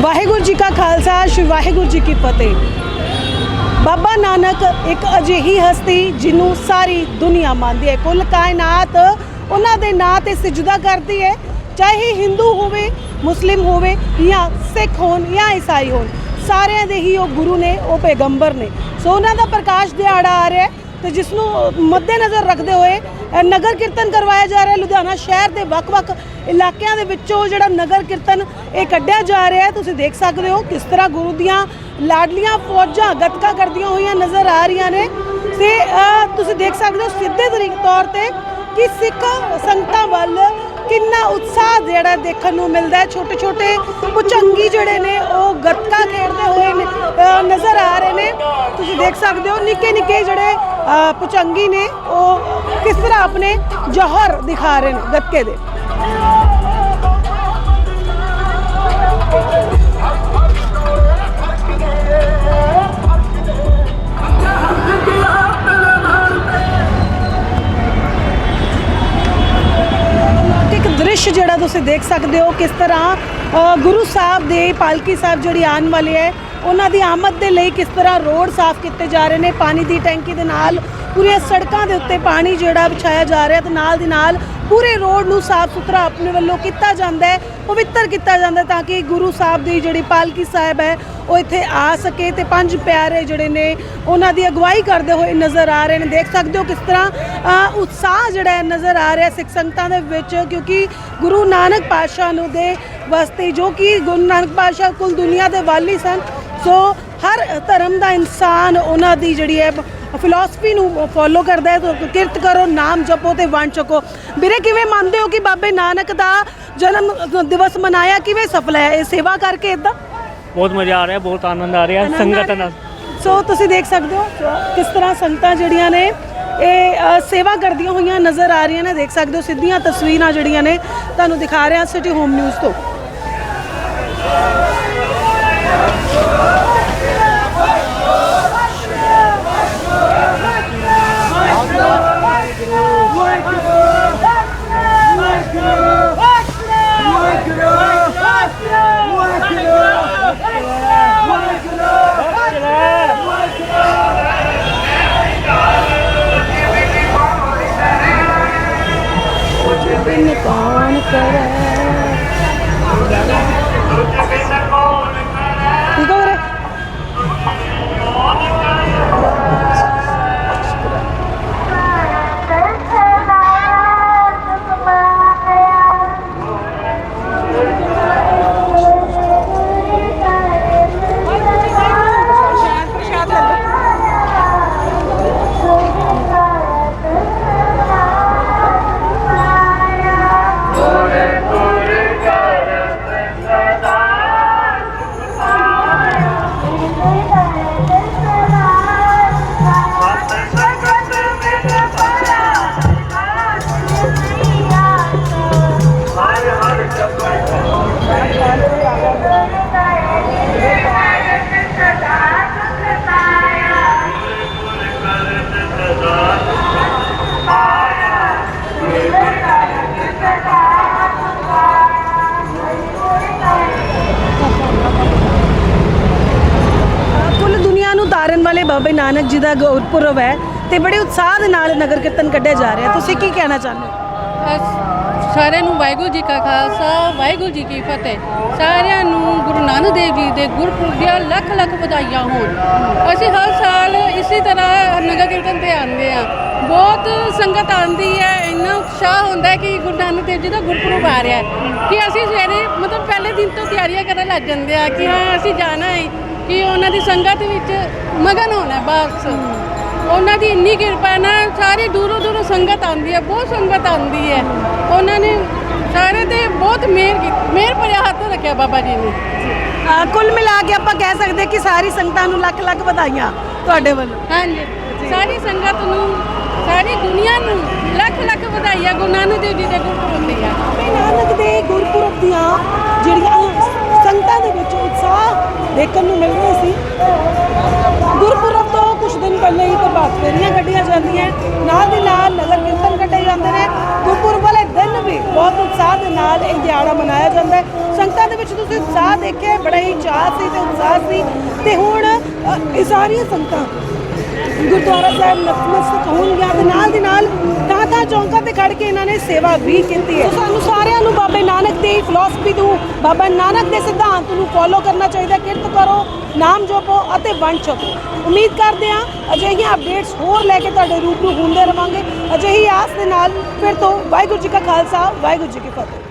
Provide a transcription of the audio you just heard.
ਵਾਹਿਗੁਰੂ ਜੀ ਕਾ ਖਾਲਸਾ, ਸ਼੍ਰੀ ਵਾਹਿਗੁਰੂ ਜੀ ਕੀ ਫਤਿਹ। ਬਾਬਾ ਨਾਨਕ ਇੱਕ ਅਜਿਹੀ ਹਸਤੀ ਜਿਹਨੂੰ ਸਾਰੀ ਦੁਨੀਆ ਮੰਨਦੀ ਹੈ। ਕੁੱਲ ਕਾਇਨਾਤ ਉਹਨਾਂ ਦੇ ਨਾਂ ਤੇ ਸਜਦਾ ਕਰਦੀ ਹੈ, ਚਾਹੇ ਹਿੰਦੂ ਹੋਵੇ, ਮੁਸਲਿਮ ਹੋਵੇ ਜਾਂ ਸਿੱਖ ਹੋਣ ਜਾਂ ਈਸਾਈ ਹੋਣ, ਸਾਰਿਆਂ ਦੇ ਹੀ ਉਹ ਗੁਰੂ ਨੇ, ਉਹ ਪੈਗੰਬਰ ਨੇ। ਸੋ ਉਹਨਾਂ ਦਾ ਪ੍ਰਕਾਸ਼ ਦਿਹਾੜਾ ਆ ਰਿਹਾ ਹੈ ਤੇ ਜਿਸ ਨੂੰ ਮੱਦੇਨਜ਼ਰ ਰੱਖਦੇ ਹੋਏ ਨਗਰ ਕੀਰਤਨ ਕਰਵਾਇਆ ਜਾ ਰਿਹਾ ਲੁਧਿਆਣਾ ਸ਼ਹਿਰ ਦੇ ਵੱਖ-ਵੱਖ ਇਲਾਕਿਆਂ ਦੇ ਵਿੱਚੋਂ ਜਿਹੜਾ ਨਗਰ ਕੀਰਤਨ ਇਹ ਕੱਢਿਆ ਜਾ ਰਿਹਾ ਹੈ। ਤੁਸੀਂ ਦੇਖ ਸਕਦੇ ਹੋ ਕਿਸ ਤਰ੍ਹਾਂ ਗੁਰੂ ਦੀਆਂ ਲਾਡਲੀਆਂ ਫੌਜਾਂ ਗੱਤਕਾ ਕਰਦੀਆਂ ਹੋਈਆਂ ਨਜ਼ਰ ਆ ਰਹੀਆਂ ਨੇ। ਤੇ ਤੁਸੀਂ ਦੇਖ ਸਕਦੇ ਹੋ ਸਿੱਧੇ ਤਰੀਕ ਤੌਰ ਤੇ ਕਿ ਸਿੱਖ, ਸੰਗਤਾਂ ਵੱਲ ਕਿੰਨਾ ਉਤਸ਼ਾਹ ਜਿਹੜਾ ਦੇਖਣ ਨੂੰ ਮਿਲਦਾ ਹੈ। ਛੋਟੇ ਛੋਟੇ ਪੁਚੰਗੀ ਜਿਹੜੇ ਨੇ, ਉਹ ਗੱਤਕਾ ਖੇਡਦੇ ਹੋਏ ਨਜ਼ਰ ਆ ਰਹੇ ਨੇ। ਤੁਸੀਂ ਦੇਖ ਸਕਦੇ ਹੋ ਨਿੱਕੇ ਨਿੱਕੇ ਜਿਹੜੇ ਪੁਚੰਗੀ ਨੇ, ਉਹ ਕਿਸ ਤਰ੍ਹਾਂ ਆਪਣੇ ਜੌਹਰ ਦਿਖਾ ਰਹੇ ਨੇ ਗੱਤਕੇ ਦੇ। ਦ੍ਰਿਸ਼ ਜਿਹੜਾ ਤੁਸੀਂ ਦੇਖ ਸਕਦੇ ਹੋ ਕਿਸ ਤਰ੍ਹਾਂ ਗੁਰੂ ਸਾਹਿਬ ਦੇ, ਪਾਲਕੀ ਸਾਹਿਬ ਜਿਹੜੀ ਆਉਣ ਵਾਲੀ ਹੈ, ਉਹਨਾਂ ਦੀ ਆਮਦ ਦੇ ਲਈ ਕਿਸ ਤਰ੍ਹਾਂ ਰੋਡ ਸਾਫ਼ ਕੀਤੇ ਜਾ ਰਹੇ ਨੇ, ਪਾਣੀ ਦੀ ਟੈਂਕੀ ਦੇ ਨਾਲ, ਪੂਰੀਆਂ ਸੜਕਾਂ ਦੇ ਉੱਤੇ ਪਾਣੀ ਜਿਹੜਾ ਵਿਛਾਇਆ ਜਾ ਰਿਹਾ ਤੇ ਨਾਲ ਦੀ ਨਾਲ ਪੂਰੇ ਰੋਡ ਨੂੰ ਸਾਫ਼ ਸੁਥਰਾ ਆਪਣੇ ਵੱਲੋਂ ਕੀਤਾ ਜਾਂਦਾ ਹੈ, ਪਵਿੱਤਰ ਕੀਤਾ ਜਾਂਦਾ ਤਾਂ ਕਿ ਗੁਰੂ ਸਾਹਿਬ ਦੀ ਜਿਹੜੀ ਪਾਲਕੀ ਸਾਹਿਬ ਹੈ ਉਹ ਇੱਥੇ ਆ ਸਕੇ ਤੇ ਪੰਜ ਪਿਆਰੇ ਜਿਹੜੇ ਨੇ ਉਹਨਾਂ ਦੀ ਅਗਵਾਈ ਕਰਦੇ ਹੋਏ ਨਜ਼ਰ ਆ ਰਹੇ ਨੇ। ਦੇਖ ਸਕਦੇ ਹੋ ਕਿਸ ਤਰ੍ਹਾਂ ਉਤਸ਼ਾਹ ਜਿਹੜਾ ਨਜ਼ਰ ਆ ਰਿਹਾ ਸਿੱਖ ਸੰਗਤਾਂ ਦੇ ਵਿੱਚ, ਕਿਉਂਕਿ ਗੁਰੂ ਨਾਨਕ ਪਾਤਸ਼ਾਹ ਨੂੰ ਦੇ ਵਾਸਤੇ ਜੋ ਕਿ ਗੁਰੂ ਨਾਨਕ ਪਾਤਸ਼ਾਹ ਕੁੱਲ ਦੁਨੀਆ ਦੇ ਵਾਲੀ ਸਨ, ਸੋ ਹਰ ਧਰਮ ਦਾ ਇਨਸਾਨ ਉਹਨਾਂ ਦੀ ਜਿਹੜੀ ਹੈ ਫਿਲਾਸਫੀ ਨੂੰ ਫੋਲੋ ਕਰਦਾ ਹੈ। ਤਾਂ ਕਿਰਤ ਕਰੋ, ਨਾਮ ਜਪੋ ਤੇ ਵੰਡ ਛਕੋ ਵੀਰੇ, ਕਿਵੇਂ ਮੰਨਦੇ ਹੋ ਕਿ ਬਾਬੇ ਨਾਨਕ ਦਾ ਜਨਮ ਦਿਵਸ ਮਨਾਇਆ, ਕਿਵੇਂ ਸਫਲ ਹੈ ਇਹ ਸੇਵਾ ਕਰਕੇ ਇਦਾਂ ਬਹੁਤ ਮਜ਼ਾ ਆ ਰਿਹਾ ਬਹੁਤ ਆਨੰਦ ਆ ਰਿਹਾ ਸੰਗਤ ਨਾਲ। ਸੋ ਤੁਸੀਂ ਦੇਖ ਸਕਦੇ ਹੋ ਕਿਸ ਤਰ੍ਹਾਂ ਸੰਗਤਾਂ ਜਿਹੜੀਆਂ ਨੇ ਇਹ ਸੇਵਾ ਕਰਦੀਆਂ ਹੋਈਆਂ ਨਜ਼ਰ ਆ ਰਹੀਆਂ ਨੇ। ਦੇਖ ਸਕਦੇ ਹੋ ਸਿੱਧੀਆਂ ਤਸਵੀਰਾਂ ਜਿਹੜੀਆਂ ਨੇ ਤੁਹਾਨੂੰ ਦਿਖਾ ਰਿਹਾ ਸਿਟੀ ਹੋਮ ਨਿਊਜ਼ ਤੋਂ। bring it on a ਦੁਨੀਆ ਵਾਲੇ ਬਾਬੇ ਨਾਨਕ ਜੀ ਦਾ ਗੁਰਪੁਰਬ ਹੈ ਤੇ ਬੜੇ ਉਤਸ਼ਾਹ ਦੇ ਨਾਲ ਨਗਰ ਕੀਰਤਨ ਕੱਢਿਆ ਜਾ ਰਿਹਾ। ਤੁਸੀਂ ਕੀ ਕਹਿਣਾ ਚਾਹੁੰਦੇ ਹੋ? ਸਾਰਿਆਂ ਨੂੰ ਵਾਹਿਗੁਰੂ ਜੀ ਕਾ ਖਾਲਸਾ, ਵਾਹਿਗੁਰੂ ਜੀ ਕੀ ਫਤਿਹ। ਸਾਰਿਆਂ ਨੂੰ ਗੁਰੂ ਨਾਨਕ ਦੇਵ ਜੀ ਦੇ ਗੁਰਪੁਰਬ ਦੀਆਂ ਲੱਖ ਲੱਖ ਵਧਾਈਆਂ ਹੋਣ। ਅਸੀਂ ਹਰ ਸਾਲ ਇਸੇ ਤਰ੍ਹਾਂ ਨਗਰ ਕੀਰਤਨ ਤੇ ਆਉਂਦੇ ਆ ਬਹੁਤ ਸੰਗਤ ਆਉਂਦੀ ਹੈ, ਇੰਨਾ ਉਤਸ਼ਾਹ ਹੁੰਦਾ ਕਿ ਗੁਰੂ ਨਾਨਕ ਦੇਵ ਜੀ ਦਾ ਗੁਰਪੁਰਬ ਆ ਰਿਹਾ ਹੈ। ਕਿ ਅਸੀਂ ਸਵੇਰੇ, ਮਤਲਬ ਪਹਿਲੇ ਦਿਨ ਤੋਂ ਤਿਆਰੀਆਂ ਕਰਨ ਲੱਗ ਜਾਂਦੇ ਆ ਕਿ ਹਾਂ, ਅਸੀਂ ਜਾਣਾ ਹੈ। ਕਿ ਉਹਨਾਂ ਦੀ ਸੰਗਤ ਵਿੱਚ ਮਗਨ ਹੋਣਾ ਬਸ ਉਹਨਾਂ ਦੀ ਇੰਨੀ ਕਿਰਪਾ ਨਾ ਸਾਰੇ ਦੂਰੋਂ ਦੂਰੋਂ ਸੰਗਤ ਆਉਂਦੀ ਹੈ ਬਹੁਤ ਸੰਗਤ ਆਉਂਦੀ ਹੈ। ਉਹਨਾਂ ਨੇ ਸਾਰੇ ਤੇ ਬਹੁਤ ਮਿਹਰ ਕੀਤੀ ਮਿਹਰ ਭਰਿਆ ਹੱਥ ਰੱਖਿਆ ਬਾਬਾ ਜੀ ਨੇ। ਅ, ਕੁੱਲ ਮਿਲਾ ਕੇ ਆਪਾਂ ਕਹਿ ਸਕਦੇ ਕਿ ਸਾਰੀ ਸੰਗਤਾਂ ਨੂੰ ਲੱਖ ਲੱਖ ਵਧਾਈਆਂ ਤੁਹਾਡੇ ਵੱਲੋਂ। ਹਾਂਜੀ। ਸਾਰੀ ਸੰਗਤ ਨੂੰ ਸਾਰੀ ਦੁਨੀਆ ਨੂੰ ਲੱਖ ਲੱਖ ਵਧਾਈਆਂ ਗੁਰੂ ਨਾਨਕ ਦੇਵ ਜੀ ਦੇ ਗੁਰਪੁਰਬ ਦੀਆਂ। ਨਾਨਕ ਦੇ ਗੁਰਪੁਰਬ ਦੀਆਂ ਜਿਹੜੀਆਂ ਸੰਗਤਾਂ ਦੇ ਵਿੱਚ ਉਤਸ਼ਾਹ ਦੇਖਣ ਨੂੰ ਮਿਲ ਰਿਹਾ ਸੀ। ਗੁਰਪੁਰਬ ਤੋਂ ਕੁਝ ਦਿਨ ਪਹਿਲੇ ਹੀ ਪ੍ਰਭਾਤ ਫੇਰੀਆਂ ਕੱਢੀਆਂ ਜਾਂਦੀਆਂ ਨਾਲ ਦੀ ਨਾਲ ਨਗਰ ਕੀਰਤਨ ਕੱਢੇ ਜਾਂਦੇ ਨੇ। ਗੁਰਪੁਰਬ ਵਾਲੇ ਦਿਨ ਵੀ ਬਹੁਤ ਉਤਸ਼ਾਹ ਦੇ ਨਾਲ ਇਹ ਦਿਹਾੜਾ ਮਨਾਇਆ ਜਾਂਦਾ ਹੈ। ਸੰਗਤਾਂ ਦੇ ਵਿੱਚ ਤੁਸੀਂ ਉਤਸ਼ਾਹ ਦੇਖਿਆ ਬੜਾ ਹੀ ਚਾਅ ਸੀ ਤੇ ਉਤਸ਼ਾਹ ਸੀ। ਤੇ ਹੁਣ ਇਹ ਸਾਰੀਆਂ ਸੰਗਤਾਂ ਗੁਰਦੁਆਰਾ ਸਾਹਿਬ ਨਤਮਸਤਕ ਹੋਣਗੀਆਂ ਤੇ ਨਾਲ ਦੀ ਨਾਲ ਤਾਂ ਥਾਂ ਚੌਂਕਾਂ ਤੇ ਖੜ ਕੇ ਇਹਨਾਂ ਨੇ ਸੇਵਾ ਵੀ ਕੀਤੀ ਹੈ। ਸਾਨੂੰ ਸਾਰਿਆਂ ਨੂੰ ਬਾਬੇ ਨਾਨਕ ਦੀ ਫਿਲਾਸਫੀ ਨੂੰ ਬਾਬਾ ਨਾਨਕ ਦੇ ਸਿਧਾਂਤ ਨੂੰ ਫੋਲੋ ਕਰਨਾ ਚਾਹੀਦਾ ਕਿਰਤ ਨਾਮ ਜਪੋ ਅਤੇ ਵੰਡ ਛਕੋ। ਉਮੀਦ ਕਰਦੇ ਹਾਂ ਅਜਿਹੀਆਂ ਅਪਡੇਟਸ ਹੋਰ ਲੈ ਕੇ ਤੁਹਾਡੇ ਰੂਬਰੂ ਹੁੰਦੇ ਰਵਾਂਗੇ। ਅਜਿਹੀ ਆਸ ਦੇ ਨਾਲ ਫਿਰ ਤੋਂ ਵਾਹਿਗੁਰੂ ਜੀ ਕਾ ਖਾਲਸਾ, ਵਾਹਿਗੁਰੂ ਜੀ ਕੀ ਫਤਿਹ।